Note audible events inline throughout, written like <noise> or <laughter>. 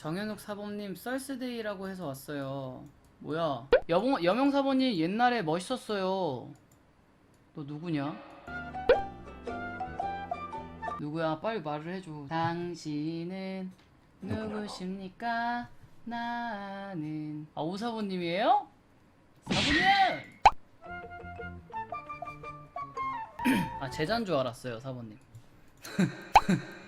정현욱 사범님 썰스데이라고 해서 왔어요. 뭐야? 여봉 여명 사범님 옛날에 멋있었어요. 너 누구냐? 누구야? 빨리 말을 해줘. 당신은 누구십니까? 나는 아 오사범님이에요? 사범님! 아 제자인 줄 알았어요 사범님. <laughs>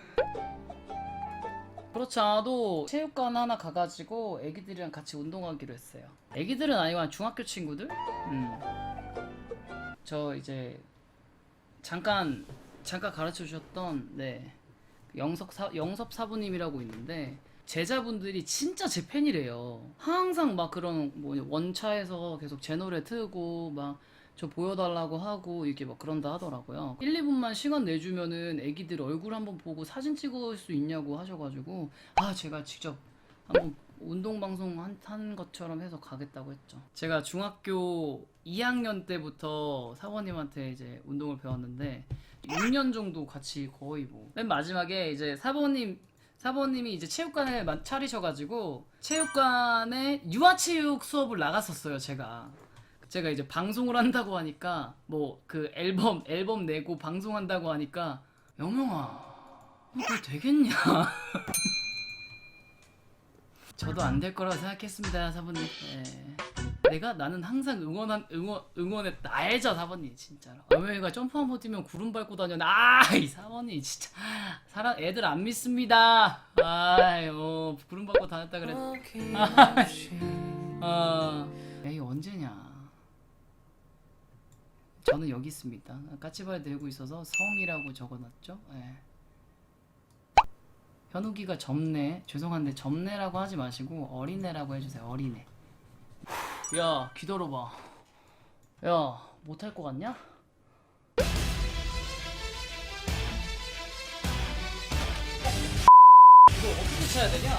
그렇지 않아도 체육관 하나 가가지고 애기들이랑 같이 운동하기로 했어요. 애기들은 아니고 한 중학교 친구들? 음. 저 이제 잠깐 잠깐 가르쳐 주셨던 네 영석 사 영섭 사부님이라고 있는데 제자분들이 진짜 제 팬이래요. 항상 막 그런 뭐 원차에서 계속 제 노래 틀고 막 저 보여달라고 하고 이렇게 막 그런다 하더라고요. 1, 2분만 시간 내주면은 애기들 얼굴 한번 보고 사진 찍을 수 있냐고 하셔가지고 아 제가 직접 한번 운동 방송 한- 하는 것처럼 해서 가겠다고 했죠. 제가 중학교 2학년 때부터 사모님한테 이제 운동을 배웠는데 6년 정도 같이 거의 뭐 맨 마지막에 이제 사모님 사모님이 이제 체육관을 마- 차리셔가지고 체육관에 유아체육 수업을 나갔었어요 제가 제가 이제 방송을 한다고 하니까 뭐 그 앨범 앨범 내고 방송한다고 하니까 영영아 너 그거 되겠냐? <laughs> 저도 안 될 거라고 생각했습니다 사부님. 예. 내가 나는 항상 응원한 응원 응원했다. 알죠 사부님 진짜로. 여명이가 점프 한번 뛰면 구름 밟고 다녀. 아이 사부님 진짜. 사람 애들 안 믿습니다. 아유 구름 밟고 다녔다 그랬 아 <laughs> 에이 언제냐 저는 여기 있습니다. 까치발 들고 있어서 성이라고 적어놨죠? 예. 현욱이가 점내 죄송한데 점내라고 하지 마시고 어린애라고 해주세요 어린애. 야 기다려봐. 야 못할 것 같냐? 이거 어떻게 쳐야 되냐?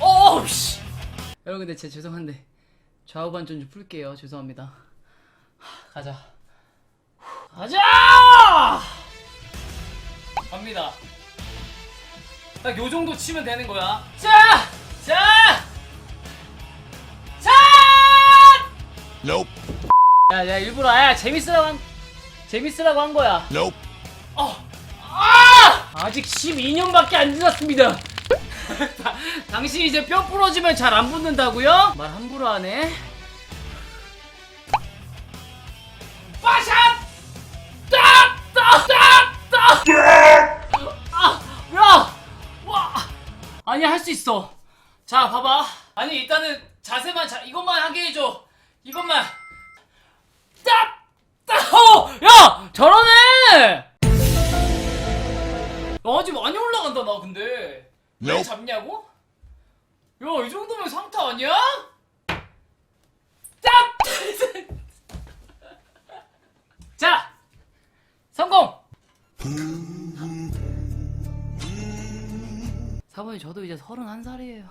어우 씨! 여러분 근데 제 죄송한데 좌우 반전 좀 풀게요. 죄송합니다. 하, 가자 가자 갑니다 딱 요 정도 치면 되는 거야. 자! 자! 자! Nope. 야, 야, 일부러, 야, 재밌으라고 한, 재밌으라고 한 거야. Nope. 어! 아! 아직 12년밖에 안 지났습니다. <laughs> 다- 당신 이제 뼈 부러지면 잘 안 붙는다고요? 말 함부로 하네. 수 있어. 자, 봐봐. 아니 일단은 자세만 자, 이것만 하게 해줘. 이것만. 딱! 딱! 어! 야! 잘하네! 나 아직 많이 올라간다 나 근데. 왜. 잡냐고? 야, 이 정도면 상타 아니야? 딱! <laughs> <laughs> 사모님 저도 이제 31살이에요.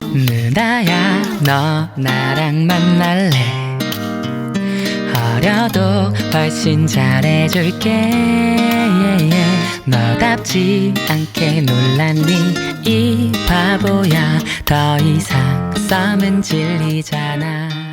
누나야 너 나랑 만날래? 어려도 훨씬 잘해줄게. yeah, yeah. 너답지 않게 놀랐니 이 바보야. 더 이상 썸은 질리잖아